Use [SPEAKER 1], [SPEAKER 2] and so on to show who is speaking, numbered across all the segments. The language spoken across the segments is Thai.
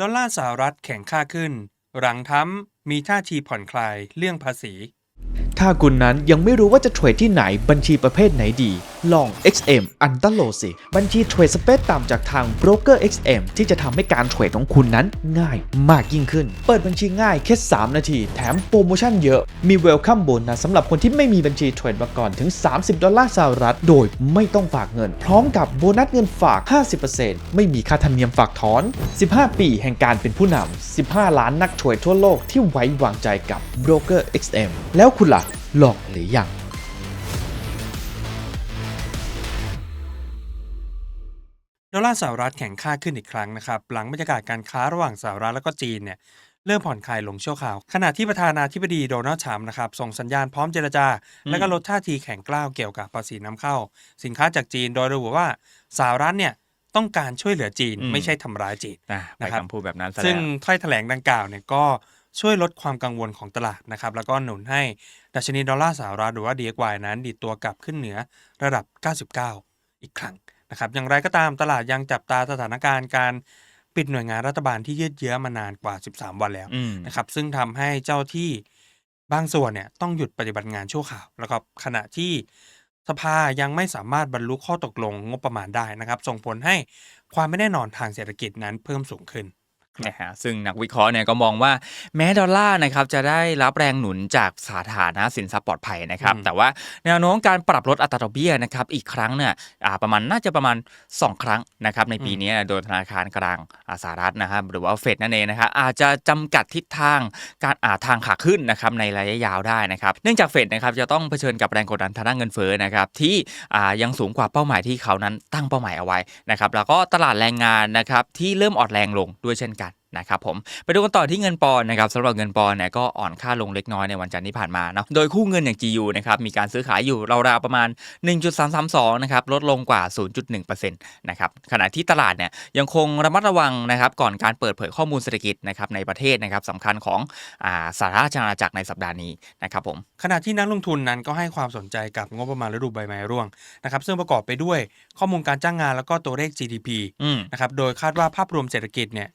[SPEAKER 1] ดอลลาร์สหรัฐแข็งค่าขึ้น หลังทั้มมีท่าทีผ่อนคลายเรื่องภาษี
[SPEAKER 2] ถ้าคุณนั้นยังไม่รู้ว่าจะเทรดที่ไหนบัญชีประเภทไหนดี ลอง XM อันตโลสิ บัญชีเทรดสเปซต่ำจากทาง Broker XM ที่จะทำให้การเทรดของคุณนั้นง่ายมากยิ่งขึ้น เปิดบัญชีง่ายแค่ 3 นาที แถมโปรโมชั่นเยอะ มี Welcome Bonus สำหรับคนที่ไม่มีบัญชีเทรดมาก่อนถึง 30 ดอลลาร์สหรัฐ โดยไม่ต้องฝากเงิน พร้อมกับโบนัสเงินฝาก 50%ไม่มีค่าธรรมเนียมฝากถอน 15 ปีแห่งการเป็นผู้นำ 15 ล้านนักเทรดทั่วโลกที่ไว้วางใจกับ Broker XM แล้วคุณล่ะลองหรือยัง
[SPEAKER 1] ลลาร์สหรัฐแข็งค่าขึ้นอีกครั้งนะครับ หลังบรรยากาศการค้าระหว่างสหรัฐและก็จีนเนี่ยเริ่มผ่อนคลายลงชั่วคราว ขณะที่ประธานาธิบดีโดนัลด์ทรัมป์นะครับส่งสัญญาณพร้อมเจรจา และก็ลดท่าทีแข็งกร้าวเกี่ยวกับภาษีนำเข้า สินค้าจากจีนโดยระบุว่าสหรัฐเนี่ยต้องการช่วยเหลือจีน
[SPEAKER 3] อืม
[SPEAKER 1] ไม่ใช่ทำร้ายจีน
[SPEAKER 3] อะไป
[SPEAKER 1] นะครับ
[SPEAKER 3] คำพูดแบบนั้นซะ
[SPEAKER 1] ซึ่ง
[SPEAKER 3] แล้ว
[SPEAKER 1] ถ้อยแถลงดังกล่าวเนี่ยก็ช่วยลดความกังวลของตลาดนะครับ แล้วก็หนุนให้ดัชนีดอลลาร์สหรัฐหรือว่า DXY นั้นดีดตัวกลับขึ้นเหนือระดับ 99 อีกครั้ง นะครับอย่างไรก็ตามตลาดยังจับตาสถานการณ์การปิดหน่วยงานรัฐบาลที่ยืดเยื้อมานานกว่า 13 วันแล้ว
[SPEAKER 3] อืม
[SPEAKER 1] นะครับซึ่งทำให้เจ้าที่บางส่วนเนี่ยต้องหยุดปฏิบัติงานชั่วคราวแล้วก็ขณะที่สภายังไม่สามารถบรรลุข้อตกลงงบประมาณได้นะครับ ส่งผลให้ความไม่แน่นอนทางเศรษฐกิจนั้นเพิ่มสูงขึ้น
[SPEAKER 3] นะฮะซึ่งนักวิเคราะห์เนี่ยก็มองว่าแม้ดอลลาร์นะครับจะได้รับแรงหนุนจากสาธารณสินทรัพย์ปลอดภัยนะครับ
[SPEAKER 1] อืม
[SPEAKER 3] แต่ว่าแนวโน้มการปรับลดอัตราดอกเบี้ยนะครับอีกครั้งเนี่ยอ่าประมาณน่าจะประมาณ 2 ครั้งนะครับในปีนี้โดยธนาคารกลางอ่าสหรัฐนะครับหรือว่าเฟดนั่นเองนะครับอาจจะจำกัดทิศทางการอ่าทางขาขึ้นนะครับในระยะยาวได้นะครับเนื่องจากเฟดนะครับจะต้องเผชิญกับแรงกดดันทางด้านเงินเฟ้อนะครับที่อ่ายังสูงกว่าเป้าหมายที่เขานั้นตั้งเป้าหมายเอาไว้นะครับแล้วก็ตลาดแรงงานนะครับที่เริ่มอ่อนแรงลงด้วยเช่นกัน นะครับผมไปดูกันต่อที่เงินปอนด์นะครับสำหรับเงินปอนด์เนี่ยก็อ่อนค่าลงเล็กน้อยในวันจันทร์ที่ผ่านมาเนาะโดยคู่เงินอย่าง GU นะครับมีการซื้อขายอยู่ราวๆประมาณ 1.332นะครับลดลงกว่า 0.1%นะครับขณะที่ตลาดเนี่ยยังคงระมัดระวังนะครับก่อนการเปิดเผยข้อมูลเศรษฐกิจนะครับในประเทศนะครับสำคัญของอ่าสหราชอาณาจักรในสัปดาห์นี้นะครับผม
[SPEAKER 1] ขณะที่นักลงทุนนั้นก็ให้ความสนใจกับงบประมาณฤดูใบไม้ร่วงนะครับซึ่งประกอบไปด้วยข้อมูลการจ้างงานแล้วก็ตัวเลข GDP
[SPEAKER 3] อืม
[SPEAKER 1] นะครับโดยคาดว่าภาพรวมเศรษฐกิจเนี่ย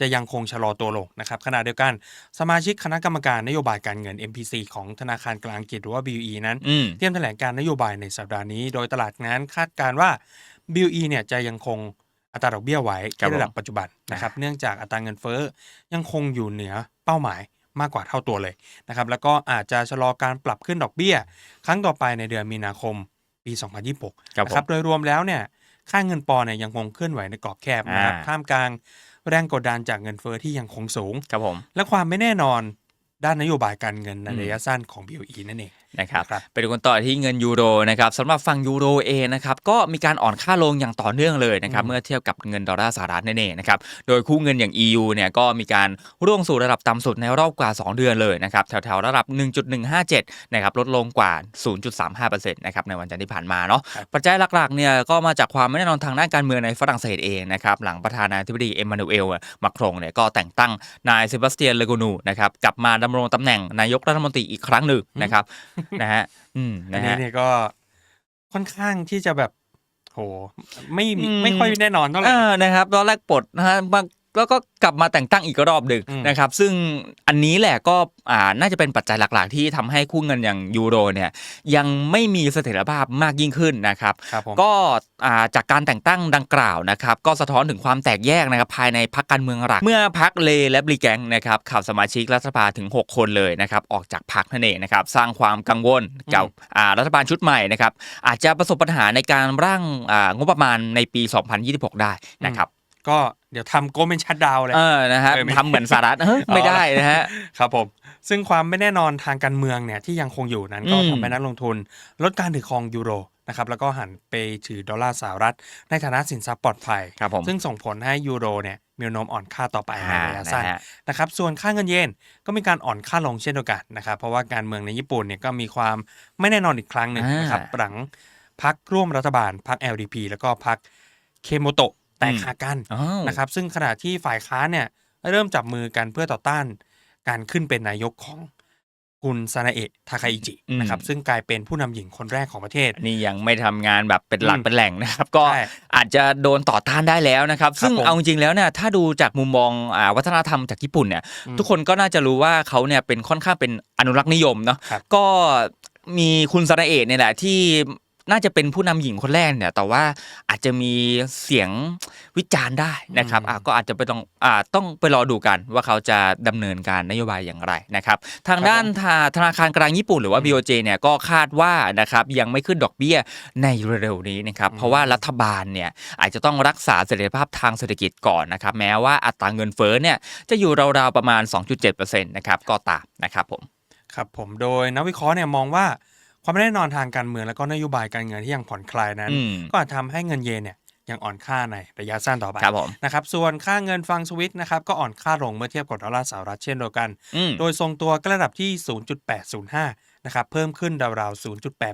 [SPEAKER 1] จะยังคงชะลอตัวลงนะครับขณะเดียวกันสมาชิกคณะกรรมการนโยบายการเงิน MPC ของธนาคารกลางอังกฤษหรือว่า BOE นั้น
[SPEAKER 3] อืม
[SPEAKER 1] เตรียมแถลงการนโยบายในสัปดาห์นี้ โดยตลาดนั้นคาดการณ์ว่า BOE เนี่ยจะยังคงอัตราดอกเบี้ยไว้
[SPEAKER 3] ครับ
[SPEAKER 1] ที่ระดับปัจจุบันนะครับเนื่องจากอัตราเงินเฟ้อยังคงอยู่เหนือเป้าหมายมากกว่าเท่าตัวเลยนะครับแล้วก็อาจจะชะลอการปรับขึ้นดอกเบี้ย ครั้งต่อไปในเดือนมีนาคมปี 2026
[SPEAKER 3] ครับผม
[SPEAKER 1] นะครับโดยรวมแล้วเนี่ยค่าเงินปอนด์เนี่ยยังคงเคลื่อนไหวในกรอบแคบนะครับ
[SPEAKER 3] อ่า
[SPEAKER 1] ท่ามกลาง แรงกดดันจากเงินเฟ้อที่ยังคงสูง
[SPEAKER 3] ครับผม
[SPEAKER 1] และความไม่แน่นอนด้านนโยบายการเงินใน
[SPEAKER 3] อืม
[SPEAKER 1] ระยะสั้นของ BOE นั่นเอง
[SPEAKER 3] นะครับ
[SPEAKER 1] ครับ
[SPEAKER 3] ไปดูกันต่อที่เงินยูโรนะครับสำหรับฝั่งยูโรเองนะครับก็มีการอ่อนค่าลงอย่างต่อเนื่องเลยนะครับ
[SPEAKER 1] อืม
[SPEAKER 3] เมื่อเทียบกับเงินดอลลาร์สหรัฐนั่นเองนะครับโดยคู่เงินอย่าง EU เนี่ยก็มีการร่วงสู่ระดับต่ำสุดในรอบกว่า 2 เดือนเลยนะครับแถวๆระดับ 1.157นะครับลดลงกว่า 0.35%นะครับในวันจันทร์ที่ผ่านมาเนาะ
[SPEAKER 1] ครับ
[SPEAKER 3] ปัจจัยหลักๆเนี่ยก็มาจากความไม่แน่นอนทางด้านการเมืองในฝรั่งเศสเองนะครับหลังประธานาธิบดีเอ็มมานูเอลมาครงเนี่ยก็แต่งตั้งนายเซบาสเตียนเลโกนูนะครับกลับมาดำรงตำแหน่งนายกรัฐมนตรีอีกครั้งหนึ่งนะครับนะฮะอืม
[SPEAKER 1] อัน
[SPEAKER 3] นะ
[SPEAKER 1] นี้
[SPEAKER 3] ฮะ
[SPEAKER 1] เนี่ยก็ค่อนข้างที่จะแบบ โห ไม่มี
[SPEAKER 3] อืม
[SPEAKER 1] ไม่ค่อยแน่นอนเท่าไหร่
[SPEAKER 3] เออนะครับ ตอนแรกปลดนะฮะมา แล้วก็กลับมาแต่งตั้งอีกรอบหนึ่ง
[SPEAKER 1] อืม
[SPEAKER 3] นะครับ ซึ่งอันนี้แหละก็อ่าน่าจะเป็นปัจจัยหลักๆ ที่ทำให้คู่เงินอย่างยูโรเนี่ยยังไม่มีเสถียรภาพมากยิ่งขึ้นนะครับ
[SPEAKER 1] ครับผม
[SPEAKER 3] ก็อ่าจากการแต่งตั้งดังกล่าวนะครับก็สะท้อนถึงความแตกแยกนะครับภายในพรรคการเมืองหลัก เมื่อพรรคเลและบริแกงนะครับขับสมาชิกรัฐสภาถึง 6 คนเลยนะครับออกจากพรรคนั่นเองนะครับสร้างความกังวลกับอ่ารัฐบาลชุดใหม่นะครับอาจจะประสบปัญหาในการร่างอ่างบประมาณในปี 2026 ได้นะครับ
[SPEAKER 1] ก็เดี๋ยวทำโกลเมนชัดดาวเลย
[SPEAKER 3] เออนะฮะ
[SPEAKER 1] เออไม่
[SPEAKER 3] ทำเหมือนสหรัฐเฮ้ยไม่ได้นะฮะ
[SPEAKER 1] ครับผมซึ่งความไม่แน่นอนทางการเมืองเนี่ยที่ยังคงอยู่นั้นก็
[SPEAKER 3] อืม
[SPEAKER 1] ทำให้นักลงทุน ลดการถือครองยูโรนะครับแล้วก็หันไปถือดอลลาร์สหรัฐ ในฐานะสินทรัพย์ปลอดภัย
[SPEAKER 3] ครับผม
[SPEAKER 1] ซึ่งส่งผลให้ยูโรเนี่ยมีแนวโน้มอ่อนค่าต่อไปใน
[SPEAKER 3] อ่า
[SPEAKER 1] ระยะสั้น
[SPEAKER 3] นะฮะ
[SPEAKER 1] นะครับส่วนค่าเงินเยนก็มีการอ่อนค่าลงเช่นเดียวกันนะครับเพราะว่าการเมืองในญี่ปุ่นเนี่ยก็มีความไม่แน่นอนอีกครั้งหนึ่ง
[SPEAKER 3] อ่าน
[SPEAKER 1] นะครับหลังพักร่วมรัฐบาลพัก LDP แล้วก็พักเคโมโตะ แตกขากัน
[SPEAKER 3] อ้าว
[SPEAKER 1] นะครับ ซึ่งขณะที่ฝ่ายค้านเนี่ยเริ่มจับมือกันเพื่อต่อต้าน การขึ้นเป็นนายกของกุนซานาเอะทาคาอิจิ
[SPEAKER 3] อืม
[SPEAKER 1] นะครับซึ่งกลายเป็นผู้นำหญิงคนแรกของประเทศ
[SPEAKER 3] นี่ยังไม่ทำงานแบบเป็นหลัก
[SPEAKER 1] อืม
[SPEAKER 3] เป็นแหล่งนะครับ ก็
[SPEAKER 1] ใช่
[SPEAKER 3] อาจจะโดนต่อต้านได้แล้วนะครับ
[SPEAKER 1] ครับ
[SPEAKER 3] ซึ่ง
[SPEAKER 1] ผม
[SPEAKER 3] เอาจริงๆแล้วเนี่ยถ้าดูจากมุมมองอ่าวัฒนธรรมจากญี่ปุ่นเนี่ย
[SPEAKER 1] อืม
[SPEAKER 3] ทุกคนก็น่าจะรู้ว่าเขาเนี่ยเป็นค่อนข้างเป็นอนุรักษ์นิยมเนาะ
[SPEAKER 1] ครับ
[SPEAKER 3] ก็มีคุณซานาเอะเนี่ยแหละที่ น่าจะเป็นผู้นำหญิงคนแรกเนี่ย แต่ว่าอาจจะมีเสียงวิจารณ์ได้นะครับ
[SPEAKER 1] อืม
[SPEAKER 3] อะก็อาจจะไปต้องอ่าต้องไปรอดูกันว่าเขาจะดำเนินการนโยบายอย่างไรนะครับ ทางด้านธาธนาคารกลางญี่ปุ่นหรือว่า BOJ เนี่ยก็คาดว่านะครับยังไม่ขึ้นดอกเบี้ยในเร็วๆนี้นะครับ เพราะว่ารัฐบาลเนี่ยอาจจะต้องรักษาเสถียรภาพทางเศรษฐกิจก่อนนะครับ แม้ว่าอัตราเงินเฟ้อเนี่ยจะอยู่ราวๆประมาณ 2.7%นะครับก็ตามนะครับผม
[SPEAKER 1] ครับผมโดยนักวิเคราะห์เนี่ยมองว่า ความไม่แน่นอนทางการเมืองแล้วก็นโยบายการเงินที่ยังผ่อนคลายนั้น
[SPEAKER 3] อืม
[SPEAKER 1] ก็อาจทำให้เงินเยนเนี่ยยังอ่อนค่าในระยะสั้นต่อไป
[SPEAKER 3] ครับผม
[SPEAKER 1] นะครับ ส่วนค่าเงินฟังสวิตนะครับก็อ่อนค่าลงเมื่อเทียบกับดอลลาร์สหรัฐเช่นเดียวกัน
[SPEAKER 3] อืม
[SPEAKER 1] โดยทรงตัวก็ระดับที่ 0.805 นะครับ เพิ่มขึ้นราวๆ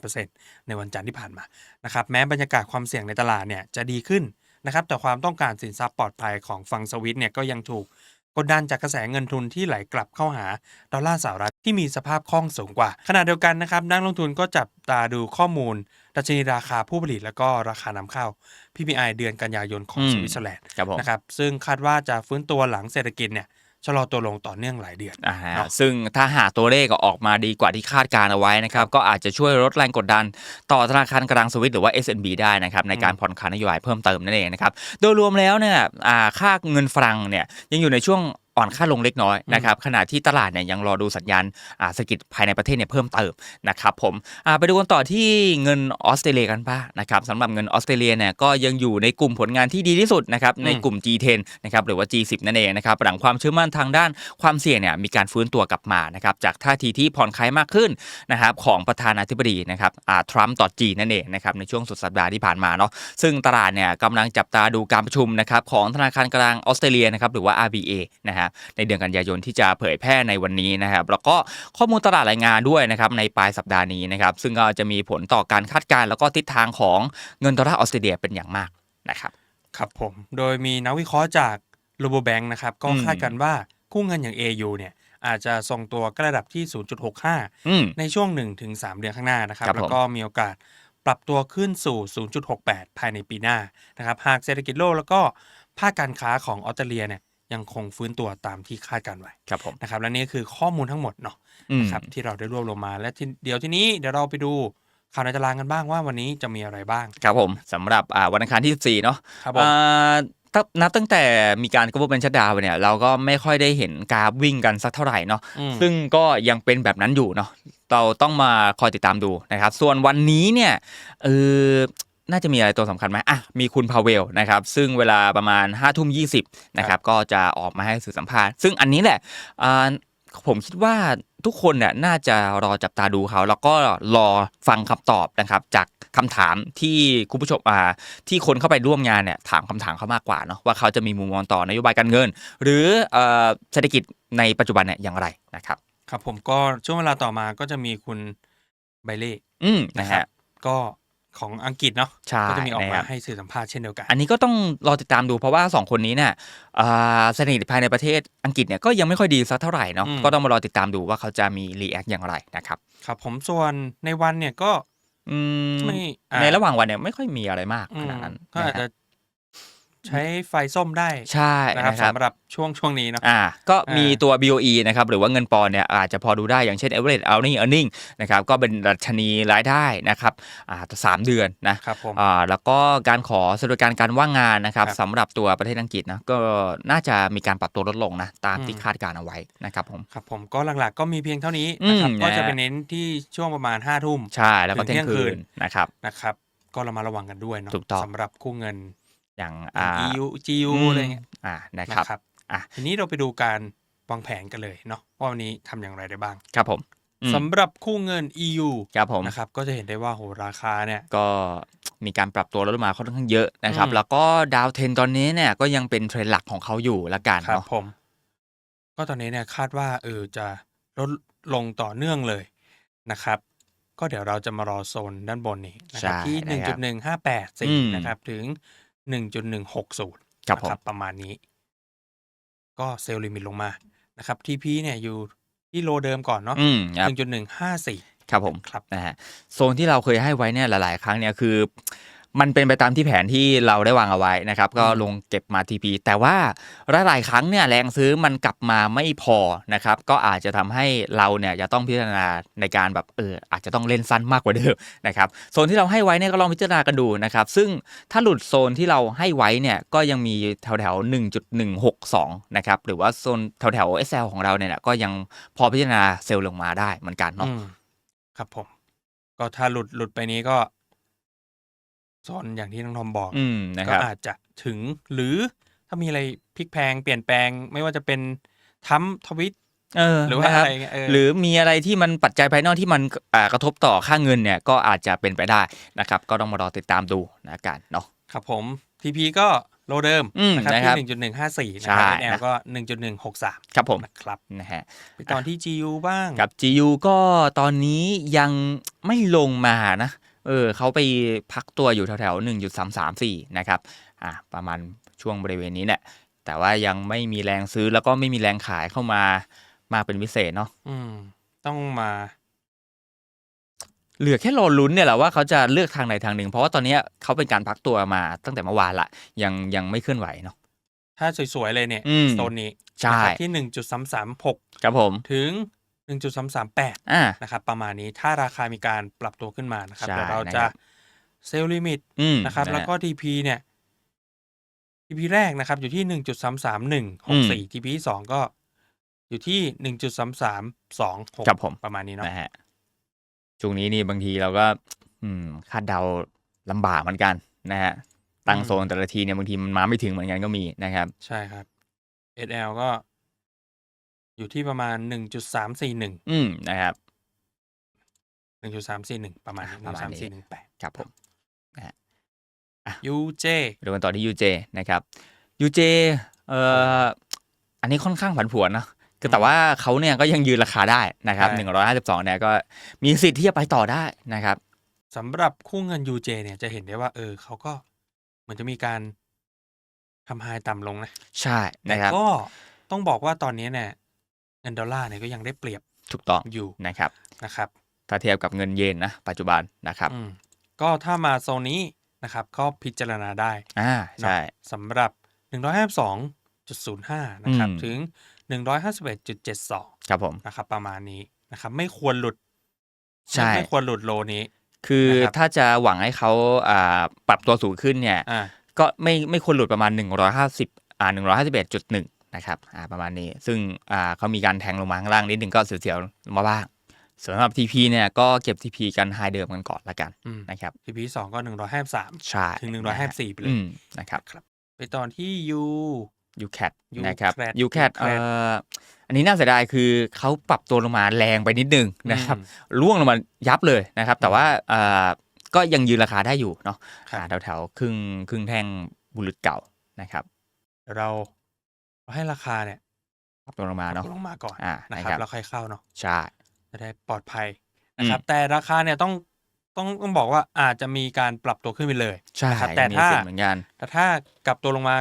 [SPEAKER 1] 0.8%ในวันจันทร์ที่ผ่านมา นะครับ แม้บรรยากาศความเสี่ยงในตลาดเนี่ยจะดีขึ้นนะครับ แต่ความต้องการสินทรัพย์ปลอดภัยของฝั่งสวิตเนี่ยก็ยังถูก กดดันจากกระแสเงินทุนที่ไหลกลับเข้าหาดอลลาร์สหรัฐที่มีสภาพคล่องสูงกว่า ขณะเดียวกันนะครับนักลงทุนก็จับตาดูข้อมูลดัชนีราคาผู้ผลิตแล้วก็ราคานำเข้า PPI เดือนกันยายนของ
[SPEAKER 3] อืม
[SPEAKER 1] สวิตเซอร์แลนด์
[SPEAKER 3] ครับผม
[SPEAKER 1] นะครับซึ่งคาดว่าจะฟื้นตัวหลังเศรษฐกิจเนี่ย ชะลอตัวลงต่อเนื่องหลายเดือน
[SPEAKER 3] อ่าฮะ
[SPEAKER 1] เนาะ
[SPEAKER 3] ซึ่งถ้าหากตัวเลขก็ออกมาดีกว่าที่คาดการเอาไว้นะครับ ก็อาจจะช่วยลดแรงกดดันต่อธนาคารกลางสวิตหรือว่า SNB ได้นะครับในการผ่อนคลายนโยบายเพิ่มเติมนั่นเองนะครับ โดยรวมแล้วเนี่ยอ่าค่าเงินฝรั่งเนี่ยยังอยู่ในช่วง อ่อนค่าลงเล็กน้อยนะครับขณะที่ตลาดเนี่ยยังรอดูสัญญาณอ่าเศรษฐกิจภายในประเทศเนี่ยเพิ่มเติมนะครับผมอ่าไปดูกันต่อที่เงินออสเตรเลียกันบ้างนะครับสำหรับเงินออสเตรเลียเนี่ยก็ยังอยู่ในกลุ่มผลงานที่ดีที่สุดนะครับในกลุ่ม G10 นะครับหรือว่า G10 นั่นเองนะครับหลังความเชื่อมั่นทางด้านความเสี่ยงเนี่ยมีการฟื้นตัวกลับมานะครับจากท่าทีที่ผ่อนคลายมากขึ้นนะครับของประธานาธิบดีนะครับอ่าทรัมป์ต่อจีนนั่นเองนะครับในช่วงสุดสัปดาห์ที่ผ่านมาเนาะซึ่งตลาดเนี่ยกำลังจับตาดูการประชุมนะครับของธนาคารกลางออสเตรเลียนะครับหรือว่า RBA นะฮะในเดือนกันยายนที่จะเผยแพร่ในวันนี้นะครับ แล้วก็ข้อมูลตลาดรายงานด้วยนะครับในปลายสัปดาห์นี้นะครับ ซึ่งก็จะมีผลต่อการคาดการณ์แล้วก็ทิศทางของเงินดอลลาร์ออสเตรเลียเป็นอย่างมากนะครับ
[SPEAKER 1] ครับผม โดยมีนักวิเคราะห์จากโ b บ Bank นะครับ ก็
[SPEAKER 3] อืม
[SPEAKER 1] คาดกันว่ากู้เงินอย่าง AU เนี่ยอาจจะทรงตัวใกล้ระดับที่ 0.65
[SPEAKER 3] อืม
[SPEAKER 1] ในช่วง 1-3 เดือนข้างหน้านะครับ
[SPEAKER 3] ครับผม
[SPEAKER 1] แล้วก็มีโอกาสปรับตัวขึ้นสู่ 0.68 ภายในปีหน้านะครับ หากเศรษฐกิจโลกแล้วก็ภาคการค้าของออสเตรเลียเนี่ย ยังคงฟื้นตัวตามที่คาดการไว้
[SPEAKER 3] ครับผม
[SPEAKER 1] นะครับและนี่คือข้อมูลทั้งหมดเนาะ
[SPEAKER 3] อืม
[SPEAKER 1] นะครับที่เราได้รวบรวมมาและที่เดี๋ยวทีนี้เดี๋ยวเราไปดูข่าวในตารางกันบ้างว่าวันนี้จะมีอะไรบ้าง
[SPEAKER 3] ครับผมสำหรับอ่าวันอังคารที่14เนาะ
[SPEAKER 1] ครับผม
[SPEAKER 3] อ่าตั้งนับตั้งแต่มีการกบเป็นชัดดาวน์เนี่ยเราก็ไม่ค่อยได้เห็นกราฟวิ่งกันสักเท่าไหร่เนาะ
[SPEAKER 1] อืม
[SPEAKER 3] ซึ่งก็ยังเป็นแบบนั้นอยู่เนาะเราต้องมาคอยติดตามดูนะครับ ส่วนวันนี้เนี่ยเออ น่าจะมีอะไรตัวสำคัญไหมอะมีคุณพาเวลนะครับซึ่งเวลาประมาณ5้าทุ่มยีนะครับก็จะออกมาให้สื่อสัมภาษณ์ ซึ่งอันนี้แหละอ่าผมคิดว่าทุกคนเนี่ยน่าจะรอจับตาดูเขา แล้วก็รอฟังคำตอบนะครับจากคำถามที่คุณผู้ชมอ่าที่คนเข้าไปร่วมงานเนี่ยถามคำถามเขามากกว่าเนาะว่าเขาจะมีมุมมองต่อนโยบายการเงิน หรือเอ่อเศรษฐกิจในปัจจุบันเนี่ยอย่างไรนะครับ
[SPEAKER 1] ครับผมก็ช่วงเวลาต่อมาก็จะมีคุณไบเล่
[SPEAKER 3] อืม
[SPEAKER 1] นะ
[SPEAKER 3] นะ
[SPEAKER 1] ครั
[SPEAKER 3] ฮะ
[SPEAKER 1] บก็ ของอังกฤษเนาะ
[SPEAKER 3] ใช่
[SPEAKER 1] ก็จะมีออก
[SPEAKER 3] นะค
[SPEAKER 1] มา
[SPEAKER 3] รับ
[SPEAKER 1] ให้สื่อสัมภาษณ์เช่นเดียวกัน
[SPEAKER 3] อันนี้ก็ต้องรอติดตามดูเพราะว่า 2 คนนี้เนี่ยอ่าเศรษฐกิจภายในประเทศอังกฤษเนี่ยก็ยังไม่ค่อยดีสักเท่าไหร่เนาะ
[SPEAKER 1] อืม
[SPEAKER 3] ก็ต้องมารอติดตามดูว่าเขาจะมีรีแอคอย่างไรนะครับ
[SPEAKER 1] ครับผมส่วนในวันเนี่ยก็
[SPEAKER 3] อืม
[SPEAKER 1] ไม่อ่า
[SPEAKER 3] ในระหว่างวันเนี่ยไม่ค่อยมีอะไรมาก
[SPEAKER 1] อื
[SPEAKER 3] ข
[SPEAKER 1] ม
[SPEAKER 3] นาดนั้น
[SPEAKER 1] ก็อาจ
[SPEAKER 3] น
[SPEAKER 1] จะ
[SPEAKER 3] ฮ
[SPEAKER 1] ใช้ไฟส้มได้
[SPEAKER 3] ใช่
[SPEAKER 1] นะครับ
[SPEAKER 3] นะครับ
[SPEAKER 1] สำหรับช่วงช่วงนี้เนาะ
[SPEAKER 3] อ่าก็มี
[SPEAKER 1] อ่า
[SPEAKER 3] ตัว BOE นะครับหรือว่าเงินปอนด์เนี่ยอาจจะพอดูได้อย่างเช่น average earning earning นะครับก็เป็นดัชนีรายได้นะครับอ่าสามเดือนนะ
[SPEAKER 1] ครับผม
[SPEAKER 3] อ่าแล้วก็การขอสวัสดิการการว่างงานนะครับ
[SPEAKER 1] ครับ
[SPEAKER 3] สำหรับตัวประเทศอังกฤษนะก็น่าจะมีการปรับตัวลดลงนะตามที่
[SPEAKER 1] อืม
[SPEAKER 3] คาดการณ์เอาไว้นะครับผม
[SPEAKER 1] ครับผมก็หลักๆก็มีเพียงเท่านี้นะครับ
[SPEAKER 3] อืม
[SPEAKER 1] ก็จะ
[SPEAKER 3] นะ
[SPEAKER 1] ไปเน้นที่ช่วงประมาณ5้าทุ่ม
[SPEAKER 3] ใช่แล้วก็
[SPEAKER 1] ถึง
[SPEAKER 3] เที่ยง
[SPEAKER 1] เที่ยงคื
[SPEAKER 3] คืน
[SPEAKER 1] น
[SPEAKER 3] นะครับ
[SPEAKER 1] นะครับก็เรามาระวังกันด้วยเนาะ
[SPEAKER 3] ถูกต้อง
[SPEAKER 1] สำหรับคู่เงิน
[SPEAKER 3] อย่าง
[SPEAKER 1] อ่า
[SPEAKER 3] อ่า
[SPEAKER 1] EU GU
[SPEAKER 3] ม
[SPEAKER 1] อะไรเงี้ย
[SPEAKER 3] อ่านะ
[SPEAKER 1] นะครับครับ
[SPEAKER 3] อะ
[SPEAKER 1] ทีนี้เราไปดูการวางแผนกันเลยเนาะว่าวันนี้ทำอย่างไรได้บ้าง
[SPEAKER 3] ครับผมอืม
[SPEAKER 1] สำหรับคู่เงิน EU
[SPEAKER 3] ครับผม
[SPEAKER 1] นะครับก็จะเห็นได้ว่าโหราคาเนี่ย
[SPEAKER 3] ก็มีการปรับตัวลดลงมาค่อนข้างเยอะนะครับ
[SPEAKER 1] อืม
[SPEAKER 3] แล้วก็ดาวเทนตอนนี้เนี่ยก็ยังเป็นเทรนด์หลักของเขาอยู่ละกัน
[SPEAKER 1] ครับ
[SPEAKER 3] เนาะ
[SPEAKER 1] ผม ก็ตอนนี้เนี่ยคาดว่าเออจะลดลงต่อเนื่องเลยนะครับ ก็เดี๋ยวเราจะมารอโซนด้านบนนี้นะครับ
[SPEAKER 3] ใช่
[SPEAKER 1] ที่
[SPEAKER 3] นะครับอืม
[SPEAKER 1] 1.158นะครับถึง 1.160
[SPEAKER 3] ครับ
[SPEAKER 1] นะ
[SPEAKER 3] ผม
[SPEAKER 1] ประมาณนี้ ก็เซลล์ลิมิตลงมานะครับ TP เนี่ยอยู่ที่โลเดิมก่อนเนาะ
[SPEAKER 3] อืมครับ
[SPEAKER 1] หนึ่งจุดหนึ่งห้าสี่
[SPEAKER 3] ครับผม
[SPEAKER 1] ครับ
[SPEAKER 3] นะฮะโซนที่เราเคยให้ไว้เนี่ยหลาย ๆ ครั้งเนี่ยคือ มันเป็นไปตามที่แผนที่เราได้วางเอาไว้นะครับ ก็ลงเก็บมา TP แต่ว่าหลายๆครั้งเนี่ยแรงซื้อมันกลับมาไม่พอนะครับ ก็อาจจะทำให้เราเนี่ยจะต้องพิจารณาในการแบบเอออาจจะต้องเล่นสั้นมากกว่าเดิมนะครับโซนที่เราให้ไว้เนี่ยก็ลองพิจารณากันดูนะครับ ซึ่งถ้าหลุดโซนที่เราให้ไว้เนี่ยก็ยังมีแถวแถวๆ1.162 นะครับ หรือว่าโซนแถวแถวๆ SL ของเราเนี่ยก็ยังพอพิจารณาเซลล์ลงมาได้เหมือนกันเนาะ
[SPEAKER 1] อืมครับผม ก็ถ้าหลุดหลุดไปนี้ก็ โซนอย่างที่น้องทอมบอก
[SPEAKER 3] อืมนะค
[SPEAKER 1] ก็
[SPEAKER 3] รับ
[SPEAKER 1] อาจจะถึงหรือถ้ามีอะไรพลิกแพลงเปลี่ยนแปลงไม่ว่าจะเป็นทั้มทวิต
[SPEAKER 3] เออ
[SPEAKER 1] หรือว่า
[SPEAKER 3] นะค
[SPEAKER 1] อะ
[SPEAKER 3] บ
[SPEAKER 1] ไรเงี้ยเออ
[SPEAKER 3] หรือมีอะไรที่มันปัจจัยภายนอกที่มันอ่ากระทบต่อค่าเงินเนี่ยก็อาจจะเป็นไปได้นะครับ ก็ต้องมารอติดตามดูนะกันเนาะ
[SPEAKER 1] ครับผม TP ก็โลเดิม
[SPEAKER 3] อืม
[SPEAKER 1] นะครับ
[SPEAKER 3] นะครับ
[SPEAKER 1] ที่หนึ่งจุดหนึ่งห้าสี่นะ
[SPEAKER 3] ใช่
[SPEAKER 1] ครับ NL
[SPEAKER 3] นะ
[SPEAKER 1] ก็หนึ่งจุดหนึ่งหกสาม
[SPEAKER 3] ครับผม
[SPEAKER 1] นะครับ
[SPEAKER 3] นะฮะ
[SPEAKER 1] ไปตอนที่ GU บ้าง
[SPEAKER 3] กับ GU ก็ตอนนี้ยังไม่ลงมานะ เออเขาไปพักตัวอยู่แถวๆหนึ่งจุดสามสามสี่นะครับอ่าประมาณช่วงบริเวณนี้เนี่ยแต่ว่ายังไม่มีแรงซื้อแล้วก็ไม่มีแรงขายเข้ามามากเป็นพิเศษเนาะ
[SPEAKER 1] อืม ต้องมา
[SPEAKER 3] เหลือแค่รอลุ้นเนี่ยแหละว่าเขาจะเลือกทางใดทางหนึ่ง เพราะว่าตอนเนี้ยเขาเป็นการพักตัวมาตั้งแต่เมื่อวานละยังยังไม่เคลื่อนไหวเนาะ
[SPEAKER 1] ถ้าสวยๆเลยเนี่ย
[SPEAKER 3] อืม
[SPEAKER 1] โซนนี้
[SPEAKER 3] ใช่
[SPEAKER 1] นะครับที่หนึ่งจุดสามสามหก
[SPEAKER 3] ครับผม
[SPEAKER 1] ถึง หนึ่งจุดสามสามแปด
[SPEAKER 3] อ่า
[SPEAKER 1] นะครับประมาณนี้ถ้าราคามีการปรับตัวขึ้นมานะครับ
[SPEAKER 3] ใช่
[SPEAKER 1] เดี๋ยวเรา
[SPEAKER 3] นะค
[SPEAKER 1] จะ
[SPEAKER 3] รับ
[SPEAKER 1] เซลล์ลิมิต
[SPEAKER 3] อืม
[SPEAKER 1] นะครับ
[SPEAKER 3] นะฮะ
[SPEAKER 1] แล้วก็ TP เนี่ย TP แรกนะครับ อยู่ที่หนึ่งจุดสามสามหนึ่งหกสี่ TP ที่สองก็อยู่ที่หนึ่งจุดสามสามสองหก
[SPEAKER 3] ครับผม
[SPEAKER 1] ประมาณนี้เนาะ
[SPEAKER 3] นะฮะช่วงนี้นี่บางทีเราก็ อืมคาดเดาลำบากเหมือนกันนะฮะตั้งโซนแต่ละทีเนี่ยบางทีมันมาไม่ถึงเหมือนกันก็มีนะครับ
[SPEAKER 1] ใช่ครับ SL ก็ อยู่ที่ประมาณหนึ่งจุดสามสี่หนึ่ง
[SPEAKER 3] อืมนะครับ
[SPEAKER 1] หนึ่งจุดสามสี่หนึ่งประมาณหนึ่ง
[SPEAKER 3] ประมาณ
[SPEAKER 1] สาม
[SPEAKER 3] นี้
[SPEAKER 1] สี่หนึ่งแปด
[SPEAKER 3] ครับผม
[SPEAKER 1] UJ
[SPEAKER 3] ไปดูกันต่อที่ UJ นะครับ UJ เอ่ออันนี้ค่อนข้างผันผวนเนอะคือแต่ว่าเขาเนี่ยก็ยังยืนราคาได้นะครับ
[SPEAKER 1] ใช่
[SPEAKER 3] หนึ่งร้อยห้าสิบสองเนี่ยก็มีสิทธิ์ที่จะไปต่อได้นะครับ
[SPEAKER 1] สำหรับคู่เงิน UJ เนี่ยจะเห็นได้ว่า เออเขาก็เหมือนจะมีการทำไฮต่ำลงนะ
[SPEAKER 3] ใช่
[SPEAKER 1] แต่
[SPEAKER 3] นะครับ
[SPEAKER 1] ก็ต้องบอกว่าตอนนี้เนี่ย เงินดอลลาร์เนี่ยก็ยังได้เปรียบ
[SPEAKER 3] ถูกต้อง
[SPEAKER 1] อยู่
[SPEAKER 3] นะครับ
[SPEAKER 1] นะครับ
[SPEAKER 3] ถ้าเทียบกับเงินเยนนะปัจจุบันนะครับ
[SPEAKER 1] อืมก็ถ้ามาโซนนี้นะครับก็พิจารณาได้
[SPEAKER 3] อ่าใช่
[SPEAKER 1] สำหรับ 152.05 นะครับ
[SPEAKER 3] อืม
[SPEAKER 1] ถึง 151.72
[SPEAKER 3] ครับผม
[SPEAKER 1] นะครับ ประมาณนี้นะครับ ไม่ควรหลุด
[SPEAKER 3] ใช่
[SPEAKER 1] ไม่ไม่ควรหลุดโลนี้
[SPEAKER 3] คือ
[SPEAKER 1] นะครับ
[SPEAKER 3] ถ้าจะหวังให้เขาอ่าปรับตัวสูงขึ้นเนี่ย
[SPEAKER 1] อ่า
[SPEAKER 3] ก็ไม่ไม่ควรหลุดประมาณ 150อ่า151.1 นะครับอ่าประมาณนี้ซึ่งอ่าเขามีการแทงลงมาข้างล่างนิดนึงก็เสียวๆมาบ้างสำหรับ TP เนี่ยก็เก็บ TP กันไฮเดิมกันก่อนละกัน
[SPEAKER 1] อืม
[SPEAKER 3] นะครับ
[SPEAKER 1] ทีพีสองก็153
[SPEAKER 3] ใช่
[SPEAKER 1] ถึง
[SPEAKER 3] นะฮะ
[SPEAKER 1] 154ไปเล
[SPEAKER 3] อื
[SPEAKER 1] ย
[SPEAKER 3] มนะครับ
[SPEAKER 1] ครับไปตอนที่ U
[SPEAKER 3] UCAT
[SPEAKER 1] UCAT
[SPEAKER 3] นะครับ
[SPEAKER 1] UCAT
[SPEAKER 3] UCAT เอ่ออันนี้น่าเสียดายคือเขาปรับตัวลงมาแรงไปนิดนึงนะครับ
[SPEAKER 1] อืม
[SPEAKER 3] ล่วงลงมายับเลยนะครับ แต่ว่าเอ่อก็ยังยืนราคาได้อยู่เนาะ
[SPEAKER 1] ครับ
[SPEAKER 3] อ่าแถวๆครึ่งครึ่งแท่งบุรุษเก่านะครับ
[SPEAKER 1] เดี๋ยวเรา เราให้ราคาเนี่ย
[SPEAKER 3] ปรับตัวลงมาเนาะ
[SPEAKER 1] ลงมาก่อน
[SPEAKER 3] อ่า
[SPEAKER 1] นะ
[SPEAKER 3] นะ
[SPEAKER 1] ค
[SPEAKER 3] ค
[SPEAKER 1] รั
[SPEAKER 3] รั
[SPEAKER 1] บบแล้วค่อยเข้าเนาะ
[SPEAKER 3] ใช่
[SPEAKER 1] จะได้ปลอดภัยนะครับ
[SPEAKER 3] อืม
[SPEAKER 1] แต่ราคาเนี่ยต้องต้องต้องบอกว่าอาจจะมีการปรับตัวขึ้นไปเลย
[SPEAKER 3] ใช่
[SPEAKER 1] นะครับแต่
[SPEAKER 3] มี
[SPEAKER 1] ถ้า
[SPEAKER 3] สิทธิ์เหมือนกัน
[SPEAKER 1] แต่ถ้ากลับตัวลงมา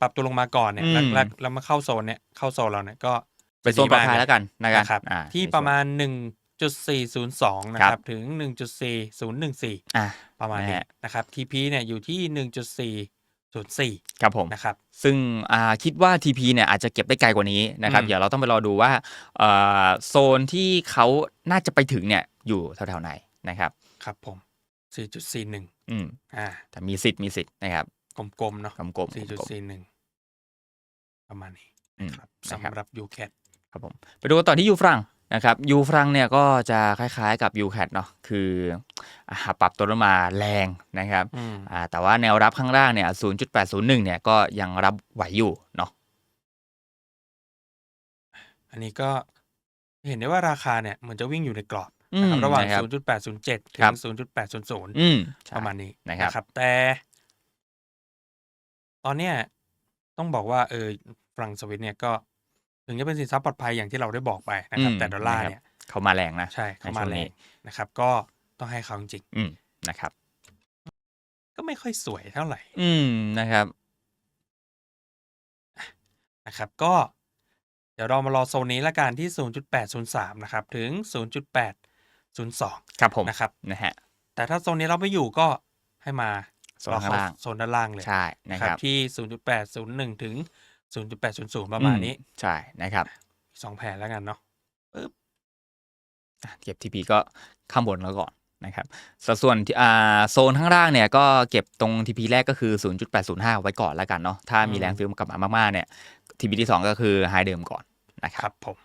[SPEAKER 1] ปรับตัวลงมาก่อนเนี่ยแล้ว
[SPEAKER 3] อืม
[SPEAKER 1] แล้วแล้วมาเข้าโซนเนี่ยเข้าโซนเราเนี่ยก็
[SPEAKER 3] เป็นโซนปลอดภัยแล้วกันนะกัน
[SPEAKER 1] นะครับ
[SPEAKER 3] อ่า
[SPEAKER 1] ที่
[SPEAKER 3] ในโซน
[SPEAKER 1] ประมาณ1.402นะค
[SPEAKER 3] ครั
[SPEAKER 1] รับบถึง1.4014
[SPEAKER 3] อ่า
[SPEAKER 1] ประมาณนี้
[SPEAKER 3] นะฮะ
[SPEAKER 1] นะครับ TP เนี่ยอยู่ที่ 1.404
[SPEAKER 3] ครับผม
[SPEAKER 1] นะครับ
[SPEAKER 3] ซึ่งอ่าคิดว่า TP เนี่ยอาจจะเก็บได้ไกลกว่านี้นะครับ
[SPEAKER 1] อืม
[SPEAKER 3] เดี๋ยวเราต้องไปรอดูว่าเอ่อโซนที่เขาน่าจะไปถึงเนี่ยอยู่แถวๆไหนนะครับ
[SPEAKER 1] ครับผม 4.41
[SPEAKER 3] อืม
[SPEAKER 1] อ่า
[SPEAKER 3] แต่มีสิทธิ์มีสิทธิ์นะครับ
[SPEAKER 1] กลมๆเนาะ
[SPEAKER 3] กลมๆกลมๆ
[SPEAKER 1] 4.41 ประมาณนี้
[SPEAKER 3] อืม
[SPEAKER 1] ครับ
[SPEAKER 3] นะครับ
[SPEAKER 1] สำหรับ UCAT
[SPEAKER 3] ครับผม ไปดูต่อที่ยูฟรัง นะครับยูฟรังเนี่ยก็จะคล้ายๆกับยูแคทเนาะคืออ่าปรับตัวลงมาแรงนะครับ
[SPEAKER 1] อืม
[SPEAKER 3] อ่าแต่ว่าแนวรับข้างล่างเนี่ย 0.801 เนี่ยก็ยังรับไหวอยู่เนาะ
[SPEAKER 1] อันนี้ก็เห็นได้ว่าราคาเนี่ยเหมือนจะวิ่งอยู่ในกรอบ
[SPEAKER 3] อื
[SPEAKER 1] นะ
[SPEAKER 3] ม
[SPEAKER 1] ครับระหว่าง
[SPEAKER 3] นะครับ
[SPEAKER 1] 0.807 ถึ
[SPEAKER 3] ครั
[SPEAKER 1] ง
[SPEAKER 3] บ
[SPEAKER 1] 0.800
[SPEAKER 3] อืมใช่
[SPEAKER 1] ประมาณนี้
[SPEAKER 3] นะครับ
[SPEAKER 1] แต่ ตอนเนี้ยต้องบอกว่าเออฝรั่งสวิตเนี่ยก็ ถึงจะเป็นสินทรัพย์ปลอดภัยอย่างที่เราได้บอกไปนะครับ
[SPEAKER 3] อืม
[SPEAKER 1] แต่ดอลลาร์
[SPEAKER 3] นะครับ
[SPEAKER 1] เนี่ย
[SPEAKER 3] เขามาแรงนะ
[SPEAKER 1] ใช่เข้ามา
[SPEAKER 3] ในช่วง
[SPEAKER 1] แร
[SPEAKER 3] นี้
[SPEAKER 1] งนะครับ ก็ต้องให้เขาจริง
[SPEAKER 3] อืมนะครับ
[SPEAKER 1] ๆก็ไม่ค่อยสวยเท่าไหร่
[SPEAKER 3] อืมนะครับ
[SPEAKER 1] นะครับ ก็เดี๋ยวเรามารอโซนนี้ละกันที่ 0.803 นะครับ ถึง 0.802
[SPEAKER 3] ครับผม
[SPEAKER 1] นะครับ
[SPEAKER 3] นะฮะ
[SPEAKER 1] แต่ถ้าโซนนี้เราไม่อยู่ก็ให้มา
[SPEAKER 3] โซนข้างล่าง
[SPEAKER 1] โซนด้านล่างเลย
[SPEAKER 3] ใช่นะ
[SPEAKER 1] นะ
[SPEAKER 3] ค
[SPEAKER 1] ค
[SPEAKER 3] รั
[SPEAKER 1] รับบ ที่ 0.801 ถึง 0.800ประมาณนี้
[SPEAKER 3] อืใช่นะครับ
[SPEAKER 1] สองแผนแล้วกันเนาะปึ๊บ
[SPEAKER 3] อะเก็บ TP ก็ข้างบนแล้วก่อนนะครับสัดส่วนที่อ่าโซนข้างล่างเนี่ยก็เก็บตรง TP แรกก็คือ 0.805 ไว้ก่อนแล้วกันเนาะถ้ามีแรงซื้อมากลับมามากๆเนี่ย TP ที่ 2 ก็คือไฮเดิมก่อนนะค
[SPEAKER 1] ครับรับผม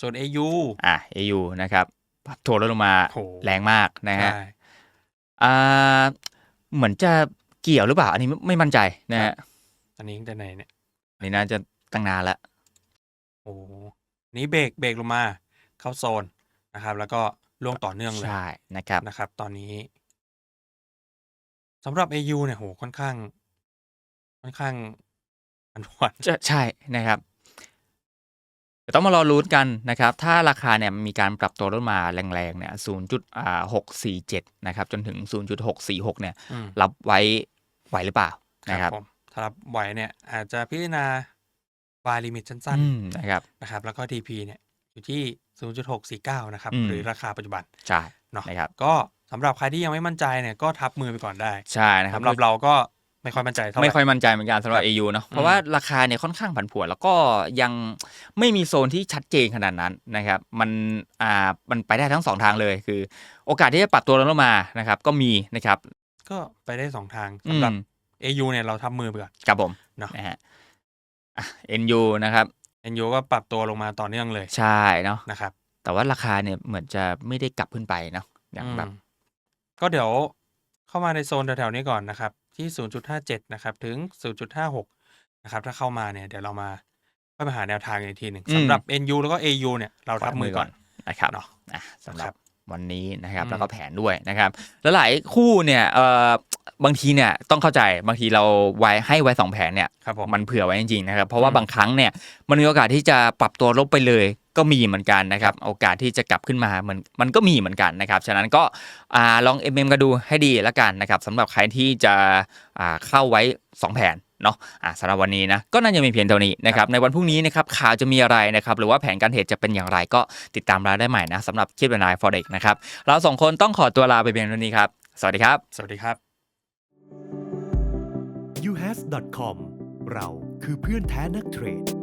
[SPEAKER 1] ส่วน AU
[SPEAKER 3] อะ AU นะครับปรับตัวลดลงมา
[SPEAKER 1] โห
[SPEAKER 3] แรงมากนะฮะ
[SPEAKER 1] ใช่
[SPEAKER 3] อ่าเหมือนจะเกี่ยวหรือเปล่า อันนี้ไม่ไม่มั่นใจนะฮะ
[SPEAKER 1] อันนี้ตั้งแต่ไหนเนี่ย
[SPEAKER 3] อันนี้น่าจะตั้งนานแล้ว
[SPEAKER 1] โอ้โหนี้เบรกเบรกลงมา เข้าโซนนะครับ แล้วก็ล่วงต่อเนื่องเลย
[SPEAKER 3] ใช่นะครับ
[SPEAKER 1] นะครับ ตอนนี้สำหรับ AU เนี่ยโหค่อนข้าง ค่อนข้างอันหวน
[SPEAKER 3] จะใช่นะครับเดี๋ยวต้องมารอรุ้นกันนะครับ ถ้าราคาเนี่ยมีการปรับตัวลดมาแรงๆเนี่ย0.647นะครับ จนถึง0.646เนี่ย
[SPEAKER 1] อืม
[SPEAKER 3] รับไว้ไหวหรือเปล่านะครับ
[SPEAKER 1] ผมถ้ารับไหวเนี่ย อาจจะพิจารณาบายลิมิตสั้น
[SPEAKER 3] อืมนะครับ
[SPEAKER 1] ๆนะครับ แล้วก็ TP เนี่ยอยู่ที่ 0.649 นะครับ
[SPEAKER 3] อืม
[SPEAKER 1] หรือราคาปัจจุบัน
[SPEAKER 3] ใช่
[SPEAKER 1] เนาะ
[SPEAKER 3] นะครับ
[SPEAKER 1] ก็สำหรับใครที่ยังไม่มั่นใจเนี่ยก็ทับมือไปก่อนได้
[SPEAKER 3] ใช่นะครับ
[SPEAKER 1] สำหรับเราก็ไม่ค่อยมั่นใจเท่าไหร่
[SPEAKER 3] ไม่ค่อยมั่นใจเหมือนกันสำหรับ AU เนาะเพราะว่าราคาเนี่ยค่อนข้างผันผวน แล้วก็ยังไม่มีโซนที่ชัดเจนขนาดนั้นนะครับ มันอ่ามันไปได้ทั้งสองทางเลยคือ โอกาสที่จะปรับตัวลงมานะครับ ก็มีนะครับ
[SPEAKER 1] ก็ไปได้สองทาง
[SPEAKER 3] อื
[SPEAKER 1] สำหรับ
[SPEAKER 3] ม
[SPEAKER 1] AU เนี่ยเราทับมือไปก่อน
[SPEAKER 3] ครับผม
[SPEAKER 1] เนาะ
[SPEAKER 3] นะฮะอะ NU นะครับ
[SPEAKER 1] NU ก็ปรับตัวลงมาต่อเนื่องเลย
[SPEAKER 3] ใช่เนาะ
[SPEAKER 1] นะครับ
[SPEAKER 3] แต่ว่าราคาเนี่ยเหมือนจะไม่ได้กลับขึ้นไปเนาะอย่างแบบ
[SPEAKER 1] อืมก็เดี๋ยวเข้ามาในโซนแถวๆนี้ก่อนนะครับ ที่ 0.57 นะครับ ถึง 0.56 นะครับ ถ้าเข้ามาเนี่ยเดี๋ยวเรามาค่อยมาหาแนวทางอีกทีหนึ่ง
[SPEAKER 3] อืม
[SPEAKER 1] สำหรับ NU แล้วก็ AU เนี่ยเราทับมือก่อน
[SPEAKER 3] นะครับ
[SPEAKER 1] เนาะ
[SPEAKER 3] อะสำหรั
[SPEAKER 1] ครับบ
[SPEAKER 3] วันนี้นะครับ
[SPEAKER 1] อืม
[SPEAKER 3] แล้วก็แผนด้วยนะครับ แล้วหลายคู่เนี่ยเอ่อบางทีเนี่ยต้องเข้าใจบางทีเราไว้ให้ไว้สองแผนเนี่ย
[SPEAKER 1] ครับผม
[SPEAKER 3] มันเผื่อไว้จริงๆนะครับ เพราะว่า
[SPEAKER 1] อืม
[SPEAKER 3] บางครั้งเนี่ยมันมีโอกาสที่จะปรับตัวลบไปเลยก็มีเหมือนกันนะครับ โอกาสที่จะกลับขึ้นมามันมันก็มีเหมือนกันนะครับ ฉะนั้นก็อ่าลอง MM กันดูให้ดีแล้วกันนะครับสำหรับใครที่จะอ่าเข้าไว้ 2 แผน เนาะอ่าสำหรับวันนี้นะก็น่าจะมีเพียงเท่านี้นะครับในวันพรุ่งนี้นะครับข่าวจะมีอะไรนะครับหรือว่าแผนการเทรดจะเป็นอย่างไรก็ติดตามเราได้ใหม่นะสำหรับคิดเป็นนาย forex นะครับเราสองคนต้องขอตัวลาไปเพียงเท่านี้ครับสวัสดีครับ
[SPEAKER 1] สวัสดีครับ
[SPEAKER 4] uhas.com เราคือเพื่อนแท้นักเทรด